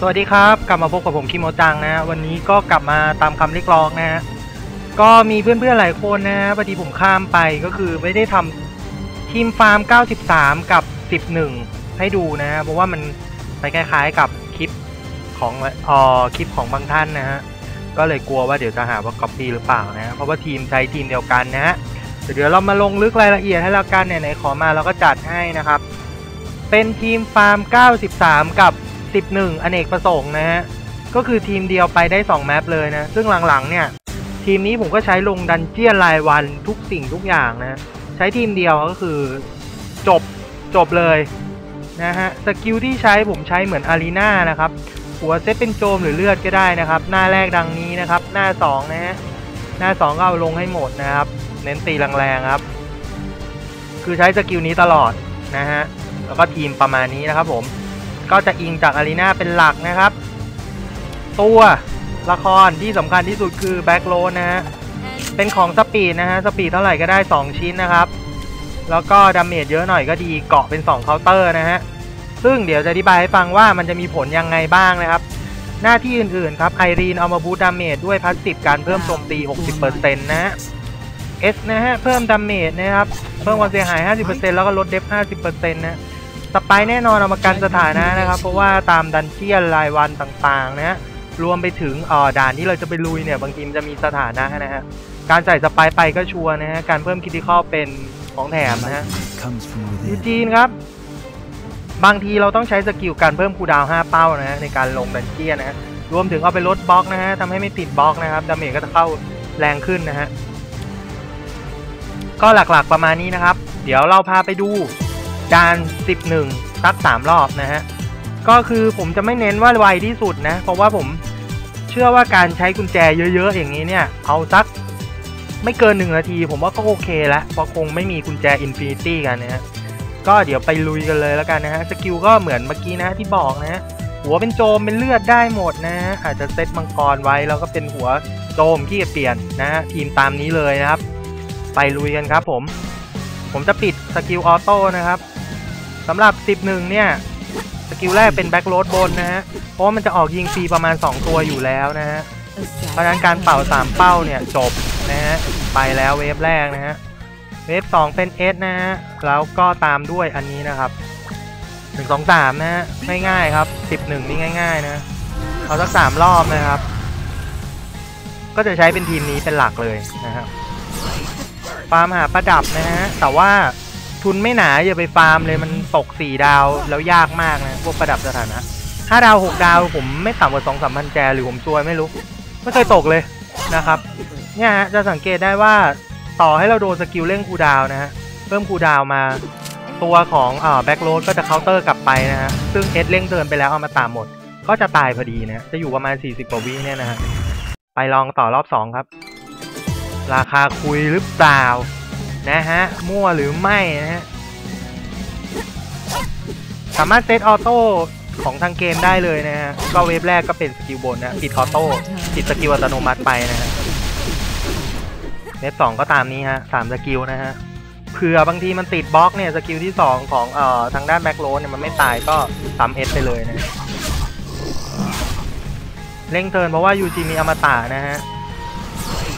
สวัสดีครับ กลับมาพบกับผมคิโมจังนะ วันนี้ก็กลับมาตามคำเรียกร้องนะฮะก็มีเพื่อนๆหลายคนนะพอดีผมข้ามไปก็คือไม่ได้ทำทีมฟาร์ม 93 กับ 11 ให้ดูนะ เพราะว่ามันไปคล้ายๆกับคลิปของอ่อคลิปของบางท่านนะฮะ ก็เลยกลัวว่าเดี๋ยวจะหาว่าก๊อปปี้หรือเปล่านะเพราะว่าทีมใช้ทีมเดียวกันนะฮะเดี๋ยวเรามาลงลึกรายละเอียดให้แล้วกันไหนขอมาเราก็จัดให้นะครับ เป็นทีมฟาร์ม 93 กับ 11 อเนกประสงค์นะฮะก็คือทีมเดียวไปได้ 2 แมปเลยนะ ซึ่งหลังๆเนี่ย ทีมนี้ผมก็ใช้ลงดันเจียนรายวันทุกสิ่งทุกอย่างนะ ใช้ทีมเดียวก็คือจบจบเลยนะฮะสกิลที่ใช้ผมใช้เหมือนอารีนานะครับ หัวเซตเป็นโจมหรือเลือดก็ได้นะครับ หน้าแรกดังนี้นะครับ หน้า2นะฮะหน้า 2 ก็เอาลงให้หมดนะครับ เน้นตีแรงๆครับ คือใช้สกิลนี้ตลอดนะฮะแล้วก็ทีมประมาณนี้นะครับผมก็จะอิงจากอารีนาเป็นหลักนะครับ ตัวละครที่สำคัญที่สุดคือแบ็กโลนะฮะเป็นของสปีดนะฮะสปีดเท่าไหร่ก็ได้ 2 ชิ้นนะครับ แล้วก็ดาเมจเยอะหน่อยก็ดีเกาะเป็น 2 เคาน์เตอร์นะฮะ ซึ่งเดี๋ยวจะอธิบายให้ฟังว่ามันจะมีผลยังไงบ้างนะครับ หน้าที่อื่นๆครับไอรีนเอามาบูตดาเมจด้วยพาสซีฟการเพิ่มโจมตี 60%นะฮะ S นะฮะ เพิ่มดาเมจนะครับ เพิ่มความเสียหาย 50%แล้วก็ลดเดฟ 50%นะสไปแน่นอนเอามากันสถานะนะครับ เพราะว่าตามดันเจียนรายวันต่างๆนะฮะรวมไปถึงเอ่อด่านที่เราจะไปลุยเนี่ย บางทีมันจะมีสถานะนะฮะ การใส่สไปไปก็ชัวร์นะฮะ การเพิ่มคิติคอลเป็นของแถมนะฮะ comes from ยู within. จีนครับ บางทีเราต้องใช้สกิลการเพิ่มคูดาวน์5เป้านะฮะในการลงดันเจียนนะฮะรวมถึงเอาไปลดบล็อกนะฮะทำให้ไม่ติดบล็อกนะครับดาเมจก็จะเข้าแรงขึ้นนะฮะก็หลักๆประมาณนี้นะครับ เดี๋ยวเราพาไปดูด่าน 11สัก3รอบนะฮะก็คือผมจะไม่เน้นว่าไวที่สุดนะ เพราะว่าผมเชื่อว่าการใช้กุญแจเยอะๆ อย่างนี้เนี่ย เอาสักไม่เกิน1นาที ผมว่าก็โอเคแล้วเพราะคงไม่มีกุญแจอินฟินิตี้กันนะฮะ ก็เดี๋ยวไปลุยกันเลยแล้วกันนะฮะสกิลก็เหมือนเมื่อกี้นะที่บอกนะ หัวเป็นโจมเป็นเลือดได้หมดนะอาจจะเซตมังกรไว้แล้วก็เป็นหัวโจมที่จะเปลี่ยนนะฮะทีมตามนี้เลยนะครับ ไปลุยกันครับผม ผมจะปิดสกิลออโต้นะครับสำหรับ 11 เนี่ยสกิลแรกเป็นแบ็กโรดบนนะฮะ เพราะว่ามันจะออกยิงฟรีประมาณ 2 ตัวอยู่แล้วนะฮะ เพราะฉะนั้นการเป่า 3 เป้าเนี่ยจบนะฮะ ไปแล้วเวฟแรกนะฮะ เวฟ2เป็น S นะฮะ แล้วก็ตามด้วยอันนี้นะครับ1 2 3นะฮะง่ายๆครับ11นี่ง่าย ๆ นะ เอาสัก3รอบนะครับ ก็จะใช้เป็นทีมนี้เป็นหลักเลยนะครับฟาร์มหาประดับนะฮะ แต่ว่าทุนไม่หนาอย่าไปฟาร์มเลยมันตก4ดาวแล้วยากมากนะ พวกประดับสถานะ5ดาว6ดาวผมไม่ต่ำกว่า2 3พันแจหรือผมซวยไม่รู้ ไม่เคยตกเลยนะครับ เนี่ยฮะจะสังเกตได้ว่า ต่อให้เราโดนสกิลเร่งคูดาวนะฮะเพิ่มคูดาวมาตัวของอ่าแบ็กโรดก็จะเคาน์เตอร์กลับไปนะฮะซึ่งเอสเร่งเดินไปแล้วเอามาตามหมด ก็จะตายพอดีนะจะอยู่ประมาณ 40กว่าวิเนี่ยนะฮะไปลองต่อรอบ 2 ครับ ราคาคุยหรือเปล่า นะฮะ มั่วหรือไม่นะฮะ สามารถเซตออโต้ของทางเกมได้เลยนะฮะ ก็เวฟแรกก็เป็นสกิลบนนะปิดออโต้ปิดสกิลอัตโนมัติไปนะฮะ เวฟสองก็ตามนี้ฮะสามสกิลนะฮะเผื่อบางทีมันติดบล็อกเนี่ยสกิลที่สองของเอ่อทางด้านแบ็กโรเนี่ยมันไม่ตายก็ซ้ำเอสไปเลยนะเร่งเทิร์นเพราะว่ายูจีมีอมตะนะฮะ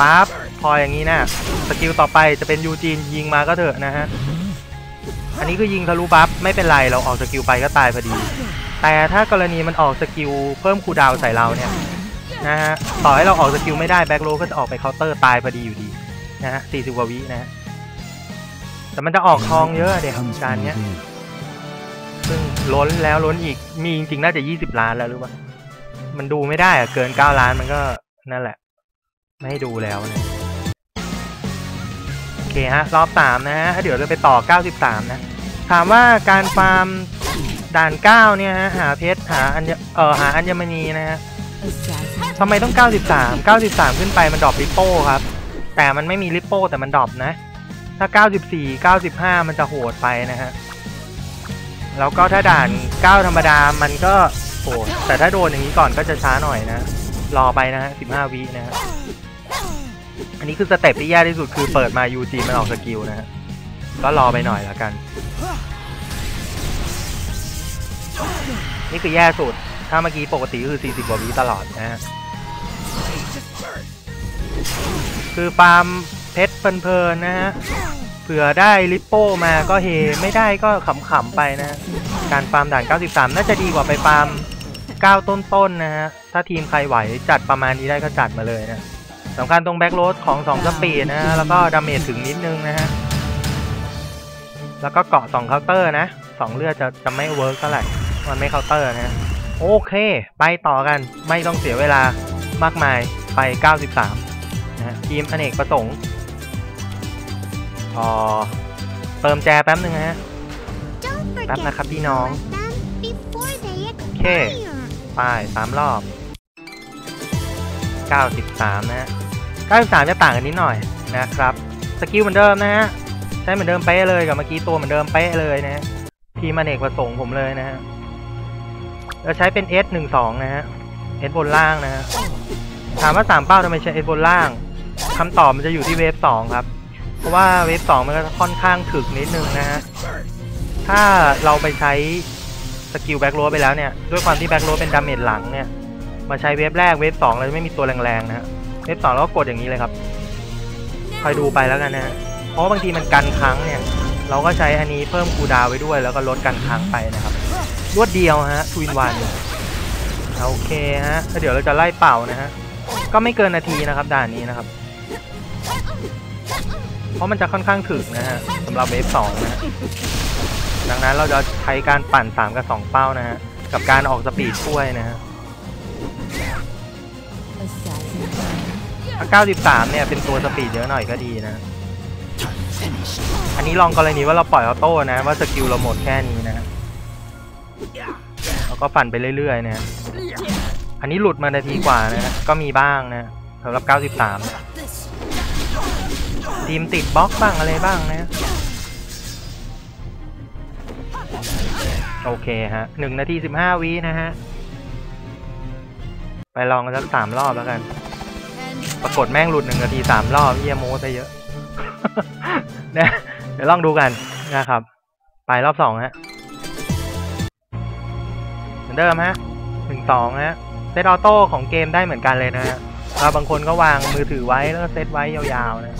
ปั๊บพออย่างนี้นะสกิลต่อไปจะเป็นยูจีนยิงมาก็เถอะนะฮะอันนี้คือยิงทะลุบัฟไม่เป็นไรเราออกสกิลไปก็ตายพอดี แต่ถ้ากรณีมันออกสกิลเพิ่มคูดาวใส่เราเนี่ยนะฮะต่อให้เราออกสกิลไม่ได้แบ็กโรก็จะออกไปเคาน์เตอร์ตายพอดีอยู่ดี นะฮะสี่สิบกว่าวินะฮะแต่มันจะออกทองเยอะเด็ก comes การเนี้ยซึ่งล้นแล้วล้นอีกมีจริงๆน่าจะยี่สิบล้านแล้วหรือเปล่ามันดูไม่ได้อะเกินเก้าล้านมันก็นั่นแหละ ไม่ให้ดูแล้วนะโอเคฮะ รอบสามนะฮะเดี๋ยวเราไปต่อเก้าสิบสามนะ ถามว่าการฟาร์มด่านเก้าเนี่ยฮะหาเพชรหาอัญเออหาอัญมณีนะฮะทำไมต้อง 93 93 ขึ้นไปมันดรอปริปโป้ครับ แต่มันไม่มีริปโป้แต่มันดรอปนะ ถ้า 94 95 มันจะโหดไปนะฮะ แล้วก็ถ้าด่าน 9 ธรรมดามันก็โหดแต่ถ้าโดนอย่างนี้ก่อนก็จะช้าหน่อยนะ รอไปนะฮะสิบห้าวินะฮะ อันนี้คือสเต็ปที่แย่ที่สุดคือเปิดมา UG มันออกสกิลนะฮะ ก็รอไปหน่อยแล้วกัน นี่คือแย่สุด ถ้าเมื่อกี้ปกติคือ 40 กว่าวิตลอดนะฮะ คือฟาร์มเพชรเพลินๆนะฮะเผื่อได้ลิปโป้มาก็เฮไม่ได้ก็ขำๆไปนะ การฟาร์มด่าน 93 น่าจะดีกว่าไปฟาร์ม 9 ต้นๆนะฮะ ถ้าทีมใครไหวจัดประมาณนี้ได้ก็จัดมาเลยนะสำคัญตรงแบ็กโรดของ 2 สปีดนะฮะ แล้วก็ดาเมจถึงนิดนึงนะฮะ แล้วก็เกาะ2เคาน์เตอร์นะ 2 เลือดจะจะไม่เวิร์กเท่าไหร่ มันไม่เคาน์เตอร์นะฮะโอเค ไปต่อกันไม่ต้องเสียเวลามากมายไป 93 นะทีมอเนกประสงค์อ๋อเติมแจแป๊บนึงนะฮะแป๊บนะครับพี่น้อง โอเคไปสามรอบ 93 นะฮะ93 จะต่างกันนิดหน่อยนะครับ สกิลเหมือนเดิมนะฮะ ใช้เหมือนเดิมเป๊ะเลยกับเมื่อกี้ตัวเหมือนเดิมเป๊ะเลยนะฮะทีมอเนกประสงค์ผมเลยนะฮะเราใช้เป็น S12 นะฮะ S บนล่างนะฮะ ถามว่าสามเป้าทำไมใช้ S บนล่าง คำตอบมันจะอยู่ที่เวฟ2ครับ เพราะว่าเวฟ2มันก็ค่อนข้างถึกนิดนึงนะฮะ ถ้าเราไปใช้สกิลแบ็กโรไปแล้วเนี่ย ด้วยความที่แบ็กโรเป็นดาเมจหลังเนี่ย มาใช้เวฟแรกเวฟสองเราจะไม่มีตัวแรงๆนะฮะ เวฟสองเราก็กดอย่างนี้เลยครับ คอยดูไปแล้วกันนะฮะ เพราะบางทีมันกันครั้งเนี่ย เราก็ใช้อันนี้เพิ่มคูดาวไว้ด้วย แล้วก็ลดกันครั้งไปนะครับรวดเดียวฮะทวินวันโอเคฮะแล้วเดี๋ยวเราจะไล่เป่านะฮะ ก็ไม่เกินนาทีนะครับด่านนี้นะครับ เพราะมันจะค่อนข้างถึกนะฮะสำหรับเวฟสองนะฮะดังนั้นเราจะใช้การปั่น3กับ2เป้านะฮะกับการออกสปีดช่วยนะฮะถ้า93 เนี่ย เป็นตัวสปีดเยอะหน่อยก็ดีนะ อันนี้ลองกรณีว่าเราปล่อยออโต้นะ ว่าสกิลเราหมดแค่นี้นะฮะเราก็ปั่นไปเรื่อยๆนะ อันนี้หลุดมานาทีกว่านะ ก็มีบ้างนะสำหรับ 93 ทีมติดบล็อกบ้างอะไรบ้างนะ โอเคฮะหนึ่งนาทีสิบห้าวินะฮะ ไปลองกันสักสามรอบแล้วกัน ปรากฏแม่งหลุดหนึ่งนาทีสามรอบเยี่ยโมซะเยอะ นะเดี๋ยวลองดูกันนะครับ ไปรอบสองฮะ เหมือนเดิมฮะหนึ่งสองฮะ เซตออโต้ของเกมได้เหมือนกันเลยนะฮะบางคนก็วางมือถือไว้แล้วก็เซตไว้ยาวๆนะ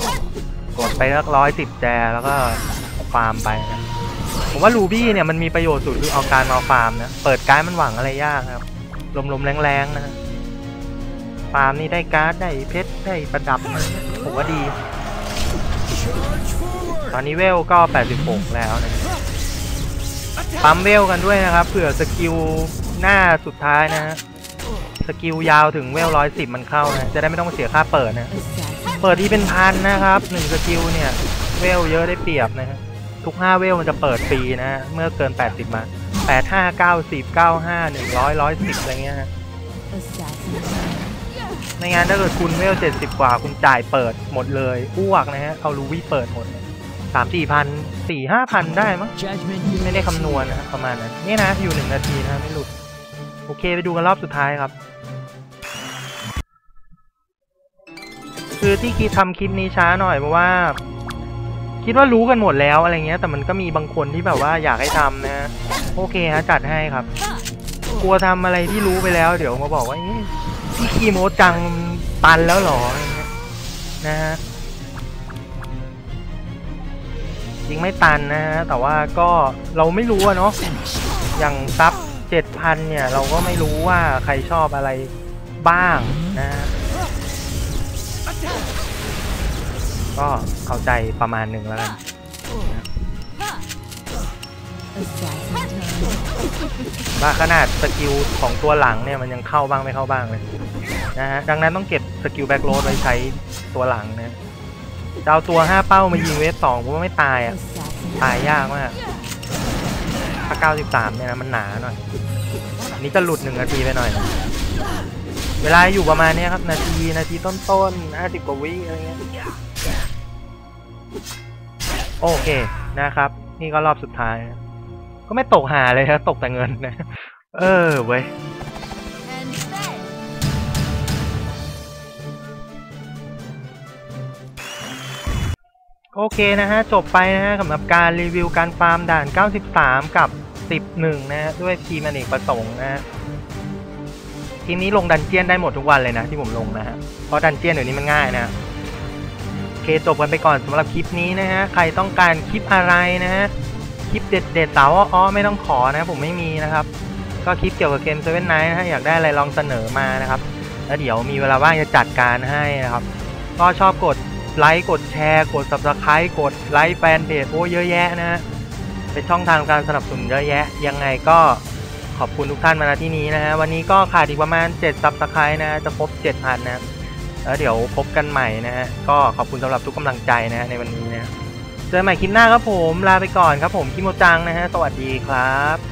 กดไปสักร้อยสิบแจแล้วก็ฟาร์มไปนะผมว่ารูบี้เนี่ยมันมีประโยชน์สุดคือเอาการมาฟาร์มนะ เปิดการ์ดมันหวังอะไรยากครับ ลมๆแรงๆนะฟาร์มนี่ได้การ์ดได้เพชรได้ประดับอะผมว่าดี ตอนนี้เวลก็ 86 แล้วนะปั๊มเวลกันด้วยนะครับเผื่อสกิลหน้าสุดท้ายนะฮะ สกิลยาวถึงเวล110มันเข้านะ จะได้ไม่ต้องเสียค่าเปิดนะ เปิดที่เป็นพันนะครับหนึ่งสกิลเนี่ย เวลเยอะได้เปรียบนะฮะทุก5เวลมันจะเปิดฟรีนะ เมื่อเกิน80มา85 90 95 100 110อยร้อยสิบอะไรเงี้ยฮะในงานถ้าเกิดคุณเวล70กว่าคุณจ่ายเปิดหมดเลยอ้วกนะฮะเอาลูวี่เปิดหมดสามสี่พันสี่ห้าพันได้มั้งไม่ได้คำนวณนะครับประมาณนั้นนี่นะอยู่หนึ่งนาทีนะไม่หลุด โอเคไปดูกันรอบสุดท้ายครับ คือที่คิดทำคลิปนี้ช้าหน่อยเพราะว่า คิดว่ารู้กันหมดแล้วอะไรเงี้ย แต่มันก็มีบางคนที่แบบว่าอยากให้ทำนะโอเคฮะจัดให้ครับ กลัวทำอะไรที่รู้ไปแล้ว เดี๋ยวมาบอกว่าเอ๊ะพี่คีโมจังตันแล้วหรออะไรเงี้ยนะฮะจริงไม่ตันนะฮะแต่ว่าก็เราไม่รู้อะเนาะอย่างซับเจ็ดพันเนี่ย เราก็ไม่รู้ว่าใครชอบอะไรบ้างนะ ก็เข้าใจประมาณหนึ่งแล้วกันว่าขนาดสกิลของตัวหลังเนี่ยมันยังเข้าบ้างไม่เข้าบ้างเลยนะฮะดังนั้นต้องเก็บสกิลแบ็กโรดไว้ใช้ตัวหลังนะจะเอาตัวห้าเป้ามายิงเวฟสองผมว่าไม่ตายอะ ตายยากมากถ้าเก้าสิบสามเนี่ยนะมันหนาหน่อยอันนี้ก็หลุดหนึ่งนาทีไปหน่อย เวลาอยู่ประมาณนี้ครับ นาทีนาทีต้นๆห้าสิบกว่าวิอะไรเงี้ยโอเคนะครับ นี่ก็รอบสุดท้าย ก็ไม่ตกหาเลยนะตกแต่เงินนะ เออเว้ยโอเคนะฮะ จบไปนะฮะสำหรับการรีวิวการฟาร์มด่าน 93 กับ 11 นะฮะ ด้วยทีมอเนกประสงค์นะฮะ ทีนี้ลงดันเจียนได้หมดทุกวันเลยนะที่ผมลงนะฮะ เพราะดันเจียนเดี๋ยวนี้มันง่ายนะฮะโอเคจบกันไปก่อนสำหรับคลิปนี้นะฮะ ใครต้องการคลิปอะไรนะฮะ คลิปเด็ดๆสาวอ้อไม่ต้องขอนะผมไม่มีนะครับ ก็คลิปเกี่ยวกับเกมเซเว่นไนท์นะฮะอยากได้อะไรลองเสนอมานะครับ แล้วเดี๋ยวมีเวลาว่างจะจัดการให้นะครับ ก็ชอบกดไลค์กดแชร์ กด subscribe กดไลค์แฟนเพจโอ้เยอะแยะนะฮะเป็นช่องทางการสนับสนุนเยอะแยะ ยังไงก็ ขอบคุณทุกท่านมาณที่นี้นะฮะวันนี้ก็ขาดอีกประมาณ7ซับสไครต์นะฮะจะครบ7,000นะแล้วเดี๋ยวพบกันใหม่นะฮะก็ขอบคุณสำหรับทุกกำลังใจนะฮะในวันนี้นะเจอกันใหม่คลิปหน้าครับผมลาไปก่อนครับผมคิโมจังนะฮะสวัสดีครับ